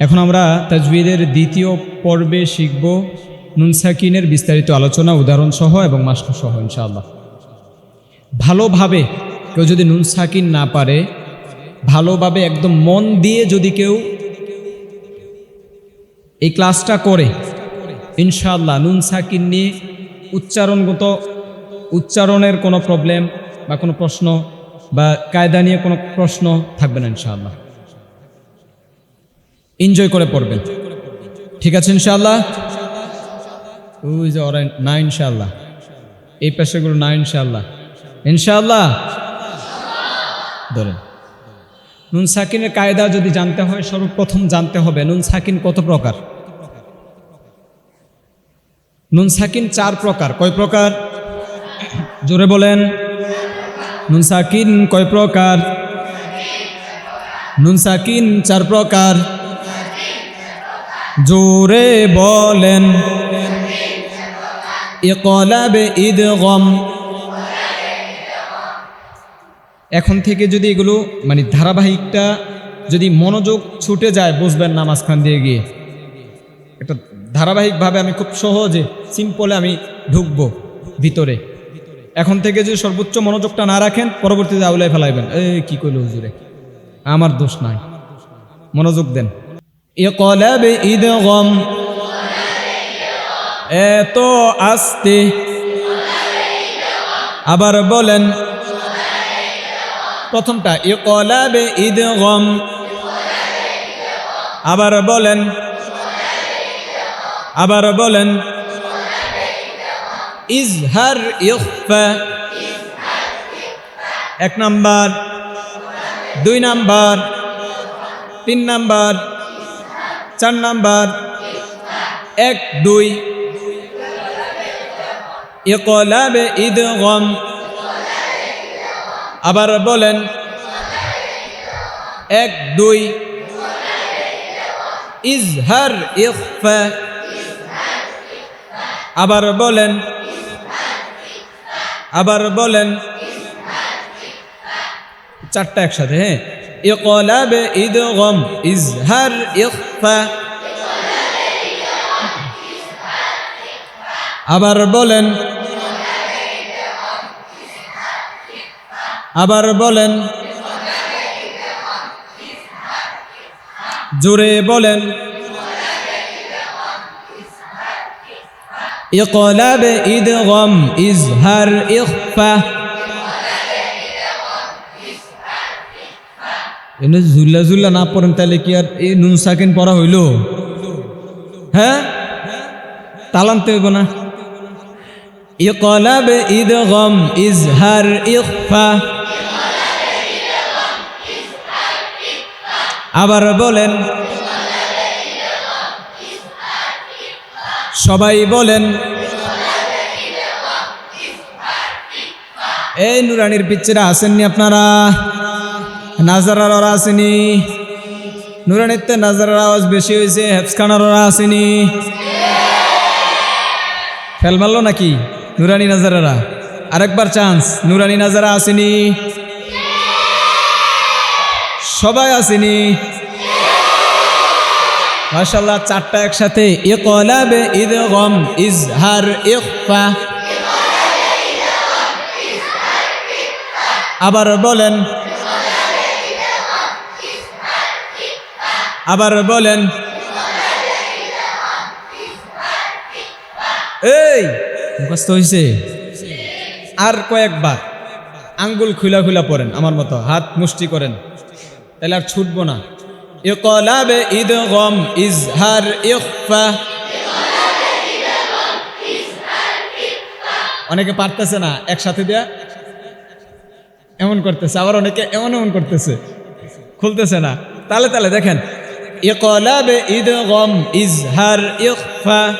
এখন আমরা তাজবিদের দ্বিতীয় পর্বে শিখব নুনসাকিনের বিস্তারিত আলোচনা উদাহরণ সহ এবং মাস্টার সহ ইনশাআল্লাহ। ভালোভাবে কেউ যদি নুন সাকিন না পারে, ভালোভাবে একদম মন দিয়ে যদি কেউ এই ক্লাসটা করে, ইনশাআল্লাহ নুন সাকিন নিয়ে উচ্চারণগত, উচ্চারণের কোনো প্রবলেম বা কোনো প্রশ্ন বা কায়দা নিয়ে কোনো প্রশ্ন থাকবে না, ইনশাআল্লাহ। এনজয় করে পড়বেন ঠিক আছে ইনশাআল্লাহ? না ইনশাআল্লাহ। এই পেশাগুলো না ইনশাআল্লাহ। ইনশাআল্লাহ? ধরেন। নুন সাকিনের কায়দা যদি জানতে হয়, সর্বপ্রথম জানতে হবে নুন সাকিন কত প্রকার? নুন সাকিন চার প্রকার। কয় প্রকার? জোরে বলেন। নুন সাকিন কয় প্রকার? নুন সাকিন চার প্রকার। জোরে বলেন, ইকলাবে ঈদগম এখন থেকে যদি এগুলো মানে ধারাবাহিকটা যদি মনোযোগ ছুটে যায়, বুঝবেন না মাঝখান দিয়ে গিয়ে। একটা ধারাবাহিকভাবে আমি খুব সহজে সিম্পলে আমি ঢুকবো ভিতরে। এখন থেকে যদি সর্বোচ্চ মনোযোগটা না রাখেন, পরবর্তীতে আউলাই ফেলাইবেন। এই কি করল হুজুরে? আমার দোষ নাই। মনোযোগ দেন। ইকলাবে ঈদগম এত আস্তে। আবার বলেন, প্রথমটা, ইকলাবে ঈদগম আবার বলেন আবার বলেন, ইজহার এক নাম্বার, দুই নাম্বার, তিন নাম্বার চার নাম্বার। এক, দুই। ইকলাবে ঈদগম আবার বলেন, এক, দুই। ইজহার ইখফা। আবার বলেন আবার বলেন, চারটা একসাথে হ্যাঁ? ইকলাবে ঈদগম ইজহার ইখফা আবার বলেন আবার বলেন জোরে বলেন ইকলাবে ঈদগম ইজহার ইখফা এনে ঝুল্লা ঝুল্লা না পড়েন, তাহলে কি আর এই নুন সাকিন পড়া হইল? হ্যাঁ? তালান্তে হইব না। ইকলাবে ঈদগম ইজহার ইখফা। আবার বলেন, সবাই বলেন, এই নুরানির পিকচারে আসেননি আপনারা? নাজারার ওরা আসেনি। নুরানিতে নাজারার আওয়াজ বেশি হয়েছে, হেফসখানার ওরা আসেনি। ফেল মারলো নাকি নুরানি নাজারারা? আরেকবার চান্স নুরানি নাজারা আসেনি। সবাই আসেনি। মাশাল্লাহ চারটা একসাথে। ইকলাবে ঈদগম ইজহার ইখফা। আবার বলেন আবার বলেন, এই, মুখস্থ হয়েছে আর কয়েকবার আঙ্গুল খুলা খুলা পড়েন আমার মতো, হাত মুষ্টি করেন। তাহলে আর ছুটবো না। ইকলাবে ঈদগম ইজহার অনেকে পারতেছে না একসাথে দেয়া। এমন করতেছে, আবার অনেকে এমন এমন করতেছে। খুলতেছে না। তালে তালে দেখেন ইকলাবে ঈদগম ইজহার ইখফা।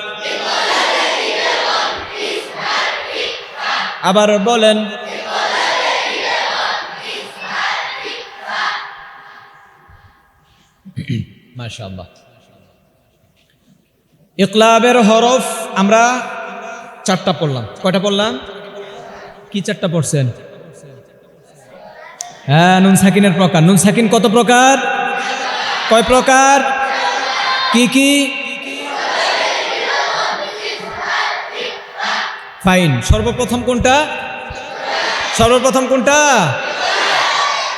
আবার বলেন ইকলাবের হরফ আমরা চারটা পড়লাম। কয়টা পড়লাম? কি চারটা পড়ছেন? হ্যাঁ নুন সাকিনের প্রকার। নুন সাকিন কত প্রকার? কয় প্রকার? কি কি? ফাইন সর্বপ্রথম কোনটা? সর্বপ্রথম কোনটা?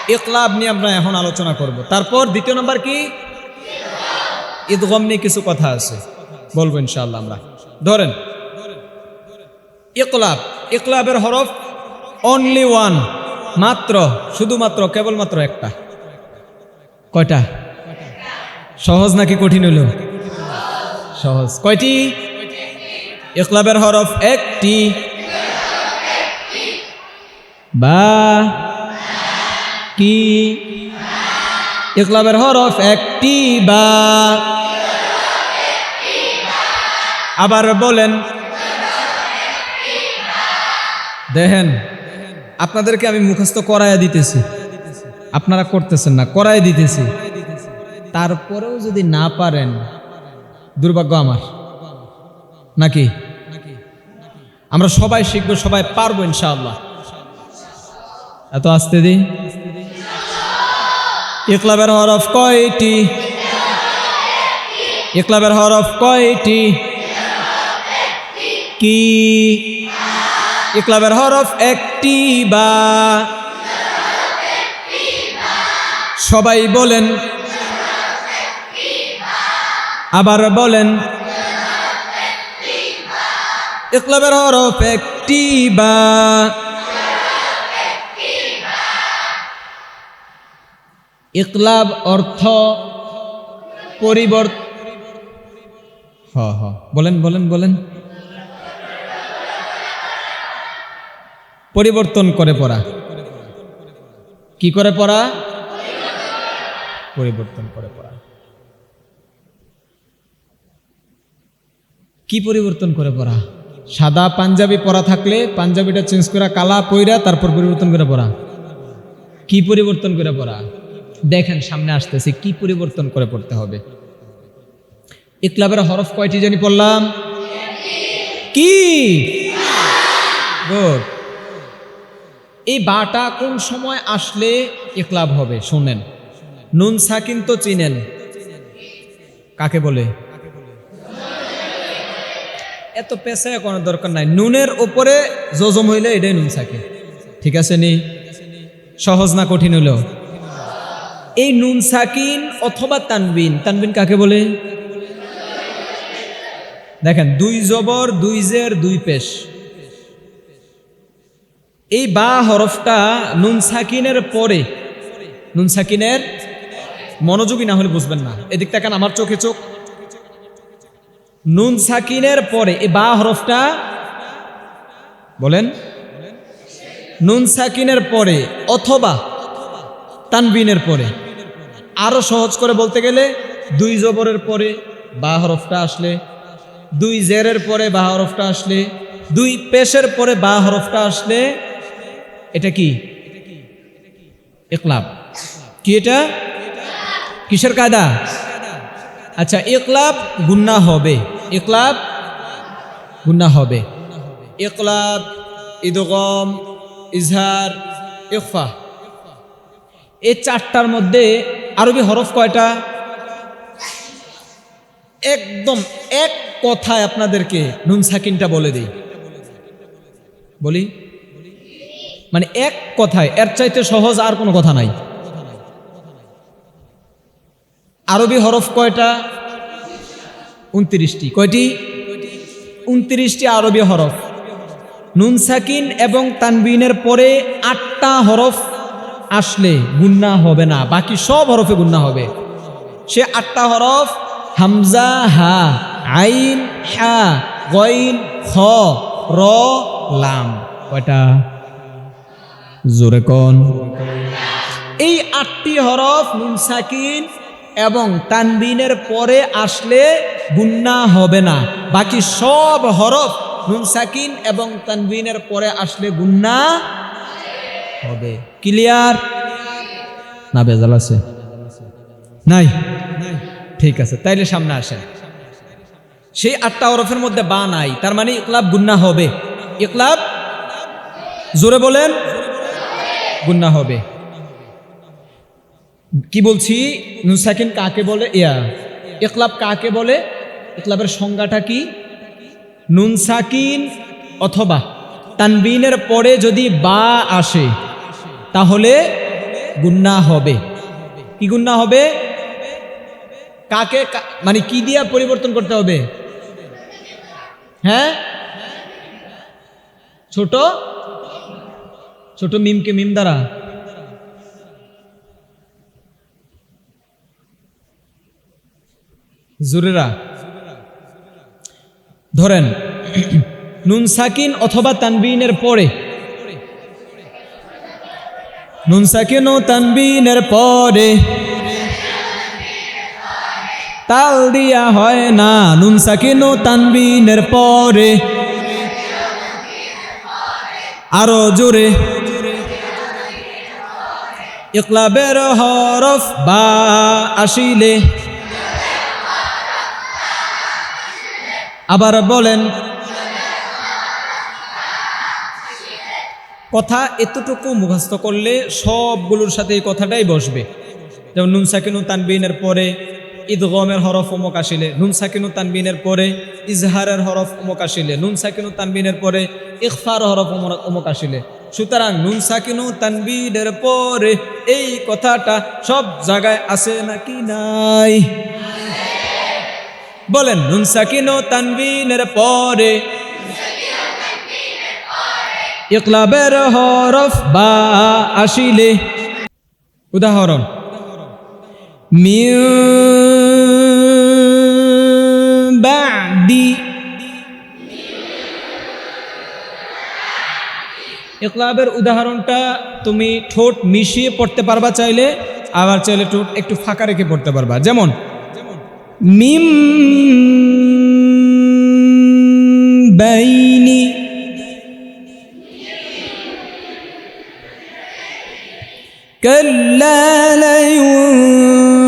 ইকলাব নিয়ে আমরা এখন আলোচনা করব। তারপর দ্বিতীয় নম্বর কি? ঈদগম নিয়ে কিছু কথা আছে। বলব ইনশাআল্লাহ আমরা। ধরেন ইকলাব ইকলাবের হরফ অনলি ওয়ান মাত্র, শুধুমাত্র, কেবলমাত্র একটা। কয়টা? সহজ নাকি কঠিন হলো সহজ। কয়টি? ইকলাবের হরফ একটি। বা কি? ইকলাবের হরফ একটি বা। আবার বলেন। দেখেন, আপনাদেরকে আমি মুখস্থ করাইয়া দিতেছি। আপনারা করতেছেন না করাই দিতেছি। তারপরেও যদি না পারেন, দুর্ভাগ্য আমার। নাকি? আমরা সবাই শিখব, সবাই পারব ইনশাআল্লাহ। এত আসতে দিই ইকলাবের হরফ কয়টি? ইকলাবের হরফ কয়টি? কি? ইকলাবের হরফ একটি বা? সবাই বলেন আবার বলেন, ইকলাবের হরফ একটি বা ইকলাব অর্থ পরিবর্তন হ হ। বলেন বলেন বলেন। পরিবর্তন করে পড়া। কি করে পড়া? পরিবর্তন করে পড়া। কি পরিবর্তন করে পড়া? সাদা পাঞ্জাবি পরা থাকলে পাঞ্জাবিটা চেঞ্জ করা, কালা পইরা তারপর পরিবর্তন করে পড়া। কি পরিবর্তন করে পড়া? দেখেন, সামনে আসতেছে, কি পরিবর্তন করে পড়তে হবে। ইকলাবের হরফ কয়টি জানি পড়লাম? কি? এই বাটা কোন সময় আসলে ইকলাব হবে? শুনেন। নুন সাকিন তো চিনেন। কাকে বলে? এত পেশায় কোনো দরকার নাই। নুনের উপরে জজম হইলে এটাই নুন সাকিন ঠিক আছে নি? সহজ না কঠিন হলো এই নুন সাকিন অথবা তানবিন তানবিন কাকে বলে? দেখেন, দুই জবর, দুই জের, দুই পেশ। এই বা হরফটা নুন সাকিনের পরে, নুন সাকিনের মনোযোগী না হলে বুঝবেন না। এদিক তাকান আমার চোখে চোখ। নুন সাকিনের পরে, এ বা হরফটা? বলেন। নুন সাকিনের পরে অথবা তানবিনের পরে। আরও সহজ করে বলতে গেলে, দুই জবরের পরে বা হরফটা আসলে, দুই জেরের পরে বা হরফটা আসলে, দুই পেশের পরে বা হরফটা আসলে, এটা কি? ইকলাব কি এটা? কিসের কায়দা? আচ্ছা ইকলাব গুন্না হবে। ইকলাব গুন্না হবে। ইকলাব, ইদগম, ইজহার, ইকফা। এই চারটার মধ্যে আরবি হরফ কয়টা? একদম এক কথায় আপনাদেরকে নুন সাকিনটা বলে দিই। বলি? মানে এক কথায়, এর চাইতে সহজ আর কোনো কথা নাই। আরবি হরফ কয়টা? উনত্রিশটি। কয়টি? উনত্রিশটি আরবি হরফ। নুন সাকিন এবং তানবিনের পরে আটটা হরফ আসলে গুন্না হবে না। বাকি সব হরফে গুন্না হবে। সে আটটা হরফ হামজা, হা, আইন, হা গইন খ, র, লাম। কয়টা? জোরে কন। এই আটটি হরফ নুন সাকিন এবং তানবিনের পরে আসলে গুন্না হবে না। বাকি সব হরফ, নুন সাকিন এবং তানবিনের পরে আসলে গুন্না হবে। ক্লিয়ার না বেজাল আছে। নাই? ঠিক আছে, তাইলে সামনে আসেন। সেই আটটা হরফের মধ্যে বা নাই, তার মানে ইকলাব গুন্না হবে। ইকলাব? জোরে বলেন। গুন্না হবে। কি বলছি? নুসাকিন কাকে বলে? ইয়া। ইকলাব কাকে বলে? ইকলাবের সংজ্ঞাটা কি? নুন সাকিন অথবা তানবিনের পরে যদি বা আসে, তাহলে গুন্না হবে। কি গুন্না হবে? কাকে মানে কি দিয়া পরিবর্তন করতে হবে? হ্যাঁ? ছোট? ছোট মিমকে মিম দ্বারা। জুরেরা। ধরেন, নুন সাকিন অথবা তানবিনের পরে। নুন সাকিন ও তানবিনের পরে। তাল দিয়া হয় না, নুন সাকিন ও তানবিনের পরে। আরও জোরে। ইকলাবের হরফ বা আসিলে। আবার বলেন, কথা এতটুকু মুখস্থ করলে সবগুলোর সাথে এই কথাটাই বসবে। যেমন নুন সাকিনু তানবিনের পরে ঈদগমের হরফ অমুক আসিলে, নুন সাকিনু তানবিনের পরে ইজহারের হরফ অমুক আসিলে, নুন সাকিনু তানবিনের পরে ইকফার হরফ অমুক- আসিলে। সুতরাং নুন সাকিনু তানবিনের পরে এই কথাটা সব জায়গায় আছে নাকি নাই? বলেন, নুন সাকিনু তানবিনের পরে। ইকলাবের হরফ বা আসিলে উদাহরণ বাদি। ইকলাবের উদাহরণটা তুমি ঠোঁট মিশিয়ে পড়তে পারবা চাইলে, আবার চাইলে ঠোঁট একটু ফাঁকা রেখে পড়তে পারবা। যেমন من بين كلا لينفع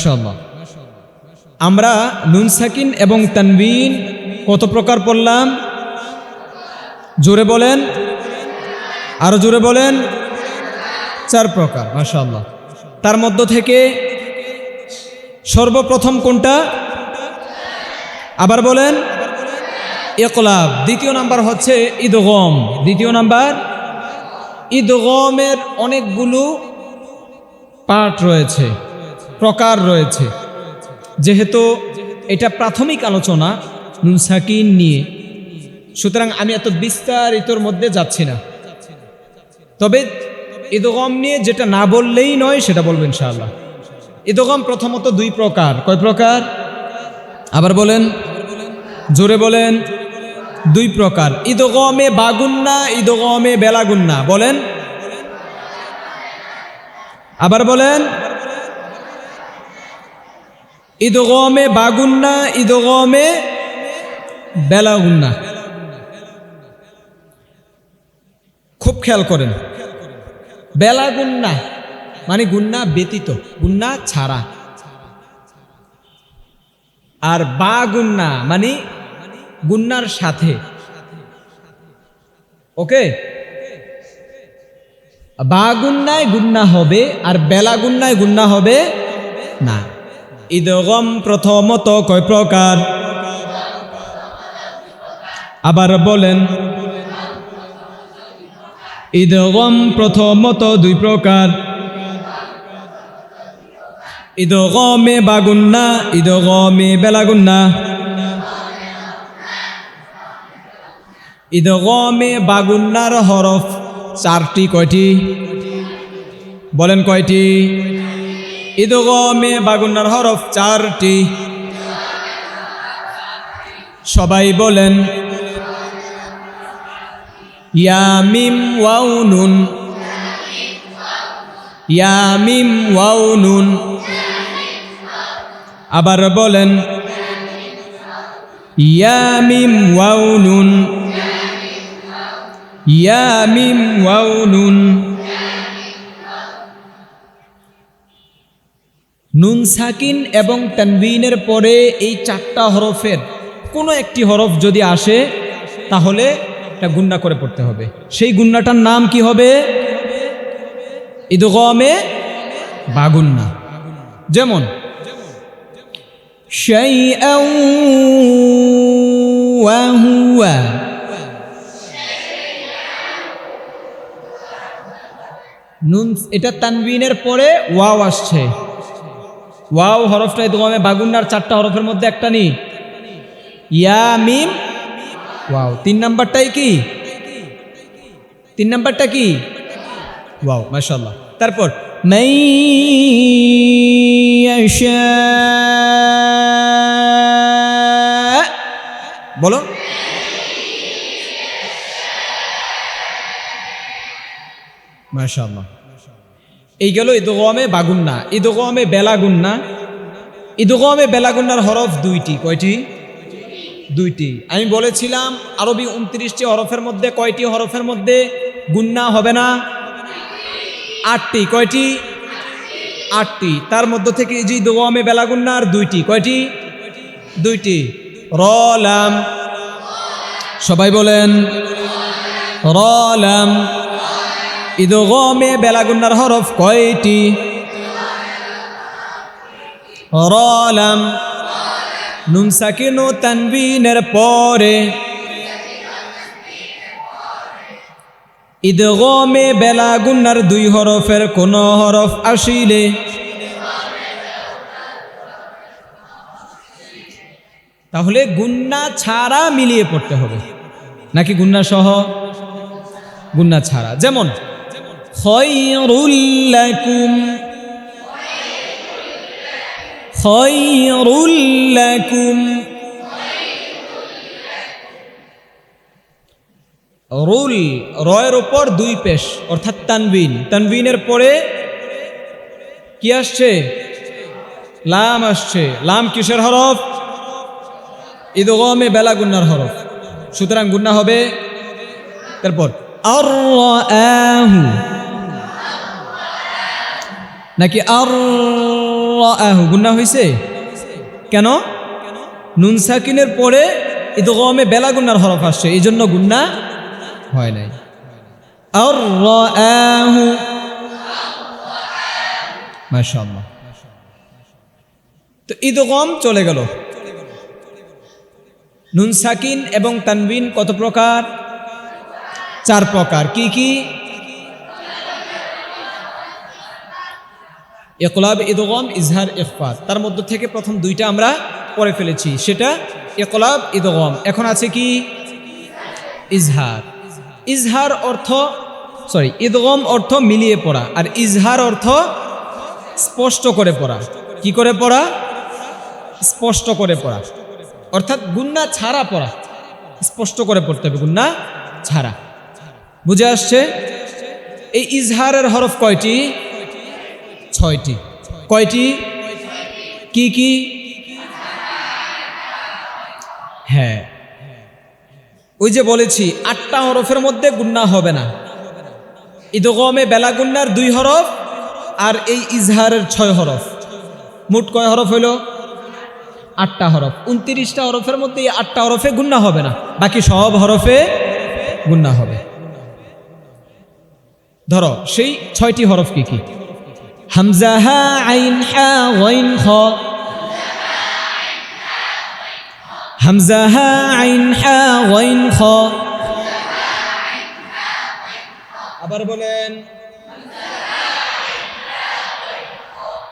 মাশাআল্লাহ। আমরা নুন সাকিন এবং তানবিন কত প্রকার পড়লাম? জোরে বলেন। আরও জোরে বলেন। চার প্রকার, মাশাআল্লাহ। তার মধ্য থেকে সর্বপ্রথম কোনটা? আবার বলেন। একলাব দ্বিতীয় নাম্বার হচ্ছে ঈদগম দ্বিতীয় নাম্বার ঈদগমের অনেকগুলো পার্ট রয়েছে। প্রকার রয়েছে। যেহেতু এটা প্রাথমিক আলোচনা নুন সাকিন নিয়ে। সুতরাং আমি এত বিস্তারিতর মধ্যে যাচ্ছি না। তবে ঈদগম নিয়ে যেটা না বললেই নয়, সেটা বলবেন ইনশাআল্লাহ। ঈদগম প্রথমত দুই প্রকার। কয় প্রকার? আবার বলেন, জোরে বলেন, দুই প্রকার। ঈদগমে বাগুন্না ঈদগমে বেলাগুন্না। বলেন। আবার বলেন। ঈদগমে বাগুন্না ঈদগমে বেলাগুন্না। খুব খেয়াল করেন। বেলা গুন্না মানে গুন্না ব্যতীত, গুন্না ছাড়া। আর বা গুন্না মানে গুন্নার সাথে। ওকে? বা গুন্নায় গুন্না হবে আর বেলা গুন্নায় গুন্না হবে না। ঈদগম প্রথমত কয় প্রকার? আবার বলেন ঈদগম প্রথমত দুই প্রকার। ঈদগমে বাগুন্না ঈদগমে বেলাগুন্না। ঈদগমে বাগুন্নার হরফ চারটি কয়টি? বলেন কয়টি? ঈদগমে বাগুন্নার হরফ চারটি। সবাই বলেন, ইয়ামিম ওয়াও নুন ইয়ামিম ওয়াও নুন আবার বলেন, ইয়ামিম ওয়াও নুন ইয়ামিম ওয়াও নুন সাকিন এবং তানবিনের পরে এই চারটা হরফের কোনো একটি হরফ যদি আসে, তাহলে একটা গুন্ডা করে পড়তে হবে। সেই গুন্ডাটার নাম কি হবে? ইদগমে বাগুন্না। যেমন নুন, এটা তানবিনের পরে ওয়াও আসছে। ওয়াও হরফটাই দোয়ামে বাগুন্নার চারটা হরফের মধ্যে একটা নি। ইয়া, মিম। ওয়াও, তিন নাম্বারটাই কি? তিন নাম্বারটা কি? ওয়াও মাশাল্লাহ তারপর বলো। মাশাল্লাহ এই গেল ইদগমে বাগুন্না। ইদগমে বেলাগুন্না। ইদগমে বেলাগুন্নার হরফ দুইটি। কয়টি? দুইটি। আমি বলেছিলাম, আরবি উনত্রিশটি হরফের মধ্যে কয়টি হরফের মধ্যে গুন্না হবে না? আটটি। কয়টি? আটটি। তার মধ্য থেকে এই যে দোয়ামে বেলাগুন্নার দুইটি। কয়টি? দুইটি। রলাম সবাই বলেন রলাম ইদগমে বেলাগুন্নার হরফ কয়টি? রলাম নুন সাকিন তানবিনের পরে। ইদগমে বেলাগুন্নার দুই হরফের কোন হরফ আসিলে? তাহলে গুন্না ছাড়া মিলিয়ে পড়তে হবে। নাকি গুন্না সহ? গুন্না ছাড়া। যেমন খয়রুল্লাকুম খয়রুল্লাকুম রুল, রয়ের ওপর দুই পেশ, অর্থাৎ তানবিন। তানবিনের পরে কি আসছে? লাম আসছে। লাম কিসের হরফ? ঈদগমে বেলা গুন্নার হরফ। সুতরাং গুন্না হবে, তারপর আর নাকি আর গুন্না হয়েছে কেন? নুন সাকিনের পরে ঈদগমে বেলা গুন্নার হরফ আসছে এই জন্য গুন্না হয় নাই। আর আহু, মাশাআল্লাহ। তো ঈদগম চলে গেল। নুন সাকিন এবং তানবিন কত প্রকার? চার প্রকার। কি কি? একলাব, ইদগম, ইজহার ইফাত তার মধ্য থেকে প্রথম দুইটা আমরা পড়ে ফেলেছি। সেটা একলাব, ইদগম। এখন আছে কি? ইজহার। ইজহার অর্থ সরি ঈদগম অর্থ মিলিয়ে পড়া। আর ইজহার অর্থ স্পষ্ট করে পড়া। কি করে পড়া? স্পষ্ট করে পড়া। অর্থাৎ গুন্না ছাড়া পড়া। স্পষ্ট করে পড়তে হবে, গুন্না ছাড়া। বুঝে আসছে? এই ইজহারের হরফ কয়টি? ছয়টি। কয়টি? কি কি? হ্যাঁ। ওই যে বলেছি, আটটা হরফের মধ্যে গুন্না হবে না। ঈদগমে বেলা গুন্নার দুই হরফ আর এই ইজহারের ছয় হরফ। মোট কয় হরফ হইল? আটটা হরফ। উনত্রিশটা হরফের মধ্যে এই আটটা হরফে গুন্না হবে না। বাকি সব হরফে গুন্না হবে। ধরো, সেই ছয়টি হরফ কি কি? হামজা হা আইন হা ওয়াইন খ হামজা হা আইন হা ওয়াইন খ আবার বলেন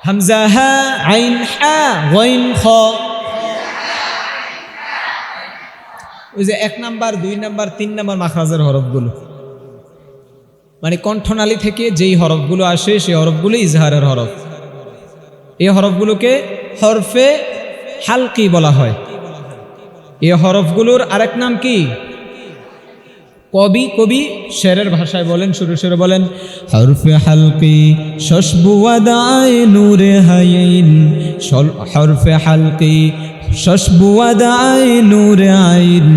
হামজা আইন হা ওয়াইন খ ওই যে এক নাম্বার, দুই নাম্বার, তিন নাম্বার মাখরাজের হরফগুলো। মানে কণ্ঠনালী থেকে যেই হরফগুলো আসে, সেই হরফগুলো ইজহারের হরফ। এই হরফগুলোকে হরফে হালকি বলা হয়। এই হরফগুলোর আরেক নাম কি? কবি কবি শেরের ভাষায় বলেন, শুরু শুরু বলেন, হরফে হালকি শশবু আদায় নূরে হাইন হরফে হালকি নূরে আইন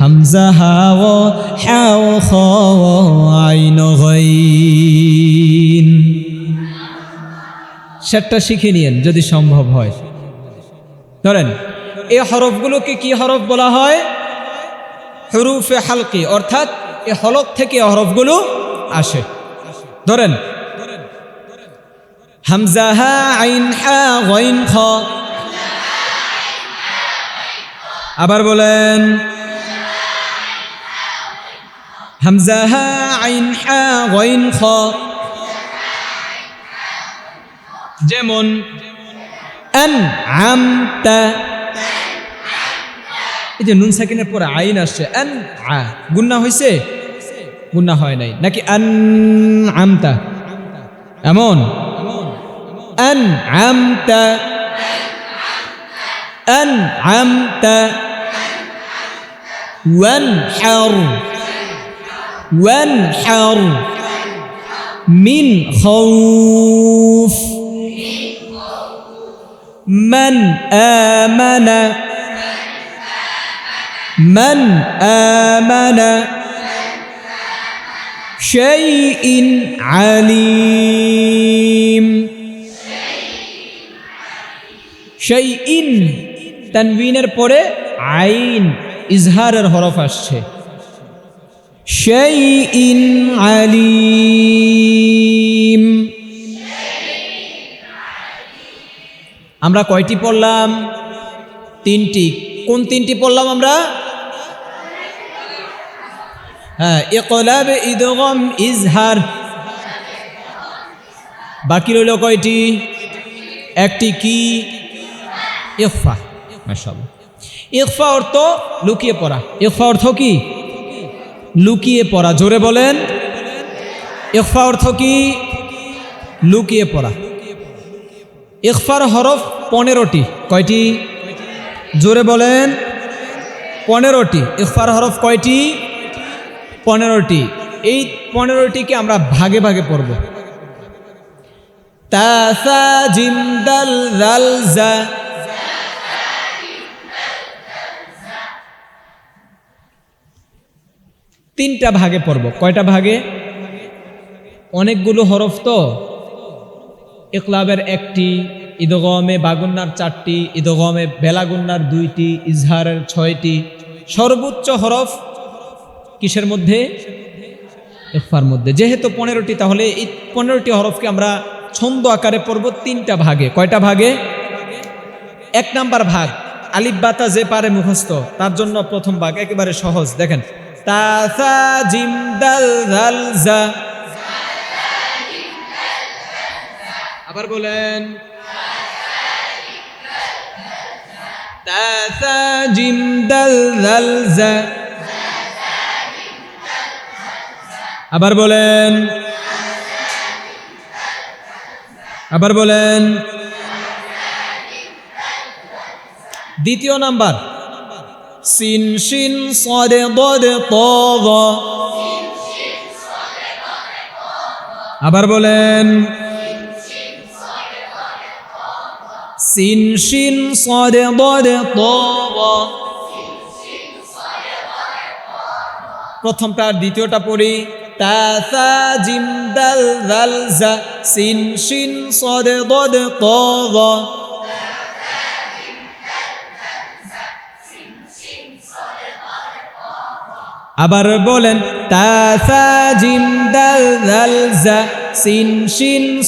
হামজা হাও হাও খ আইন গাইন সেটটা শিখে নিয়েন যদি সম্ভব হয়। ধরেন এই হরফগুলোকে কি হরফ বলা হয়? হরুফে হালকি, অর্থাৎ এ হলক থেকে হরফগুলো আসে। ধরেন হামজা হা আইন হা গইন খ আবার বলেন আইন খ। যেমন এই যে নুন সাকিনের পরে আইন আসছে আন আ। গুন্না হয়েছে গুন্না হয় নাই। নাকি আন আমতা এমন? আন আমতা أنعمت وانحر وانحر من خوف من آمن من آمن شيء عليم شيء তানবিনের পরে আইন, ইজহারের হরফ আসছে। শাইইন আলিম। আমরা কয়টি পড়লাম? তিনটি। কোন তিনটি পড়লাম আমরা? হ্যাঁ ইকলাব ইদগম ইজহার। বাকি রইল কয়টি? একটি কি? ইকফা মাশাআল্লাহ। ইকফা অর্থ লুকিয়ে পড়া। ইকফা অর্থ কি? লুকিয়ে পড়া। জোরে বলেন। ইকফা অর্থ কি? লুকিয়ে পড়া। ইকফার হরফ পনেরোটি। কয়টি? জোরে বলেন। পনেরোটি। ইকফার হরফ কয়টি? পনেরোটি। এই পনেরোটিকে আমরা ভাগে ভাগে পড়ব। তাসা জিমদাল তিনটা ভাগে পড়ব। কয়টা ভাগে? অনেকগুলো হরফ তো? ইকলাবের একটি ঈদগমে বাগুন্নার চারটি ঈদগমে বেলাগুন্নার দুইটি, ইজহারের ছয়টি। সর্বোচ্চ হরফ কিসের মধ্যে? ইকফার মধ্যে। যেহেতু পনেরোটি, তাহলে এই পনেরোটি হরফকে আমরা ছন্দ আকারে পড়ব তিনটা ভাগে। কয়টা ভাগে? এক নাম্বার ভাগ। আলিফ বাতা যে পারে মুখস্থ, তার জন্য প্রথম ভাগ একেবারে সহজ। দেখেন তাসা জিম দাল জাল জা আবার বলেন, তাসা জিম দাল জাল আবার বলেন আবার বলেন, দ্বিতীয় নাম্বার। সিন শিন সদে দদে তগ। আবার বলেন, সিন শিন সদে দদে তগ। প্রথমটা দ্বিতীয়টা পড়ি তাসা জিম দাল দাল জা, সিন শিন সদে দদে তগ। আবার বলেন তাসা দাল শিন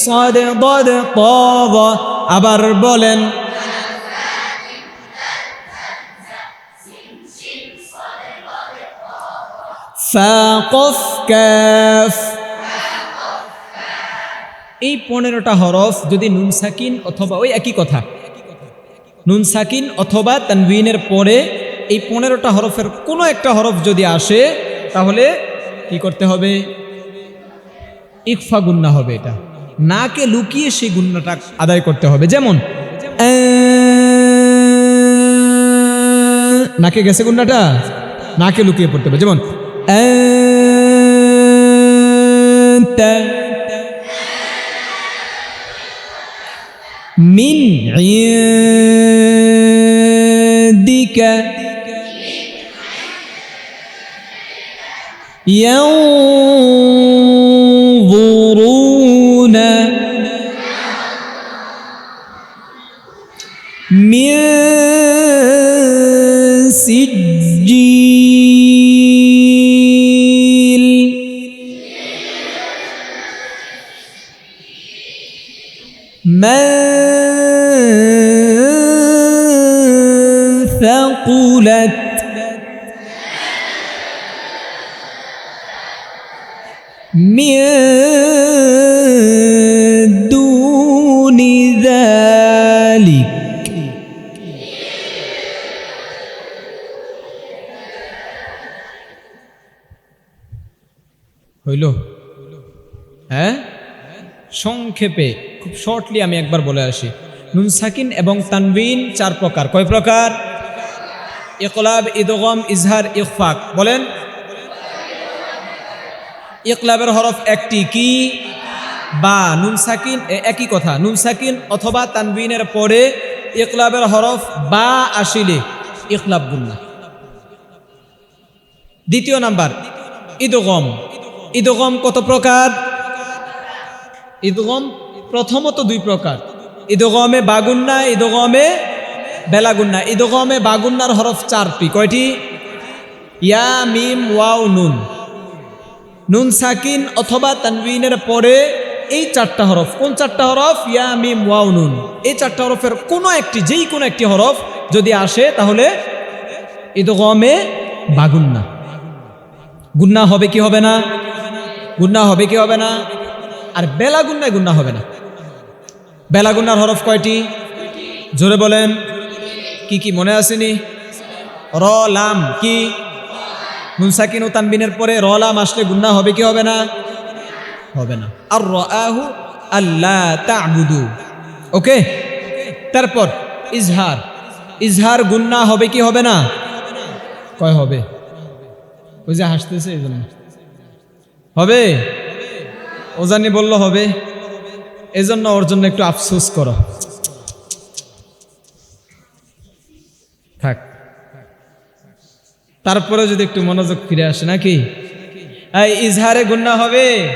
আবার বলেন এই পনেরোটা হরফ যদি নুন সাকিন অথবা ওই একই কথা, নুন সাকিন অথবা তানবিনের পরে এই পনেরোটা হরফের কোনো একটা হরফ যদি আসে, তাহলে কি করতে হবে? ইকফা গুন্না হবে এটা। নাকে লুকিয়ে সেই গুন্নাটা আদায় করতে হবে। যেমন নাকে গেছে গুন্নাটা? নাকে লুকিয়ে পড়তে হবে। যেমন মিন ইন্দিকা ينظرون হইল? হ্যাঁ? সংক্ষেপে, খুব শর্টলি আমি একবার বলে আসি। নুন সাকিন এবং তানবিন, চার প্রকার। কয় প্রকার? ইকলাব, ইদগম, ইজহার ইকফাক বলেন। ইকলাবের হরফ একটি কি? বা, নুন সাকিন একই কথা। নুন সাকিন অথবা তানবিনের পরে ইকলাবের হরফ বা আসিলে ইকলাব গুন্না দ্বিতীয় নাম্বার, ইদগম। ইদগম কত প্রকার? ইদগম প্রথমত দুই প্রকার। ইদগমে বাগুন্না, ইদগমে বেলাগুন্না। ইদগমে বাগুন্নার হরফ চারটি। কয়টি? ইয়া, মিম, ওয়াও, নুন। নুন সাকিন অথবা তানবিনের পরে এই চারটা হরফ। কোন চারটা হরফ? ইয়া, মিম, ওয়াও, নুন। এই চারটা হরফের কোনো একটি, যেই কোনো একটি হরফ যদি আসে তাহলে ইদগমে বাগুন্না। গুন্না হবে কি হবে না? গুন্না হবে কি হবে না? আর বেলা গুন্নায় গুন্না হবে না। বেলা গুন্নার হরফ কয়টি? জোরে বলেন। কি কি মনে আসেনি র, লাম, কি? নুন সাকিন ও তানবিনের পরে র, লাম আসলে গুন্না হবে কি হবে না? হবে না। আর র আহু আল্লাহ তাবুদু। ওকে? তারপর ইজহার। ইজহার গুন্না হবে কি হবে না? কয় হবে? ওই যে হাসতেছে, এই জন্য। হবে? ও জানি বলল, হবে। এজন্য ওর জন্য একটু আফসোস করো। থাক। তারপরে যদি একটু মনোযোগ ফিরে আসে, নাকি? ইজহারে গুন্না হবে?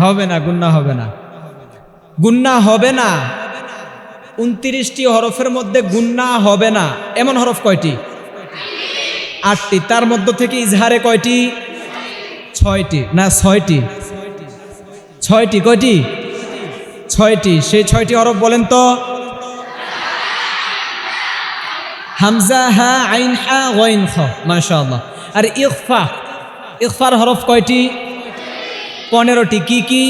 হবে না, গুন্না হবে না। গুন্না হবে না। উনত্রিশটি হরফের মধ্যে গুন্না হবে না। এমন হরফ কয়টি? আটটি। তার মধ্য থেকে ইজহারে কয়টি? ছয়টি, না ছয়টি? ছয়টি, কয়টি? ছয়টি। সেই ছয়টি অরব বলেন তো? হামজা, হা, আইন, হা ওয়াইন খ, মাশাআল্লাহ। আর ইকফা ইকফার হরফ কয়টি? পনেরোটি। কি কি?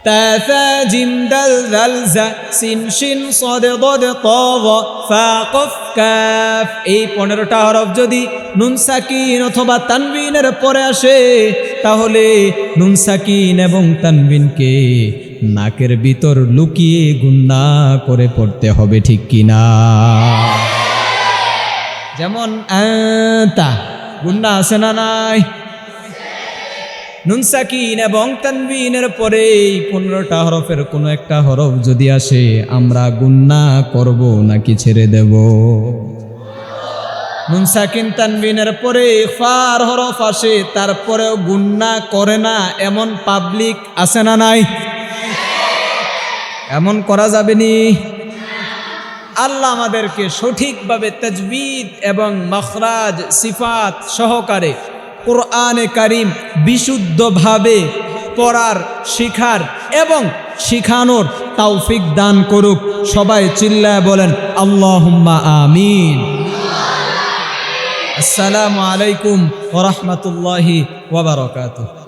تاثا جيم دل ذل ز سين شين صاد ضد طاغ فا قف কাফ এই পনেরোটা হরফ যদি নুন সাকিন অথবা তানবিনের পরে আসে তাহলে নুন সাকিন এবং তানবিনকে নাকের ভিতর লুকিয়ে গুন্না করে পড়তে হবে ঠিক কিনা যেমন আতা গুন্না আছে না নাই নুন সাকিন এবং তানবিনের পরে পনেরোটা হরফের কোনো একটা হরফ যদি আসে, আমরা গুন্না করব নাকি ছেড়ে দেব? নুনসাকিন, তানবিনের পরে ফার হরফ আসে, তারপরেও গুন্না করে না, এমন পাবলিক আছে না নাই? এমন করা যাবে নি? আল্লাহ আমাদেরকে সঠিকভাবে তাজবিদ এবং মখরাজ, সিফাত সহকারে কোরআনে কারিম বিশুদ্ধভাবে পড়ার শিখার এবং শিখানোর তৌফিক দান করুক। সবাই চিল্লায় বলেন, আল্লাহুম্মা আমিন। আসসালামু আলাইকুম ওরহমতুল্লাহি ওবরাকাতুহ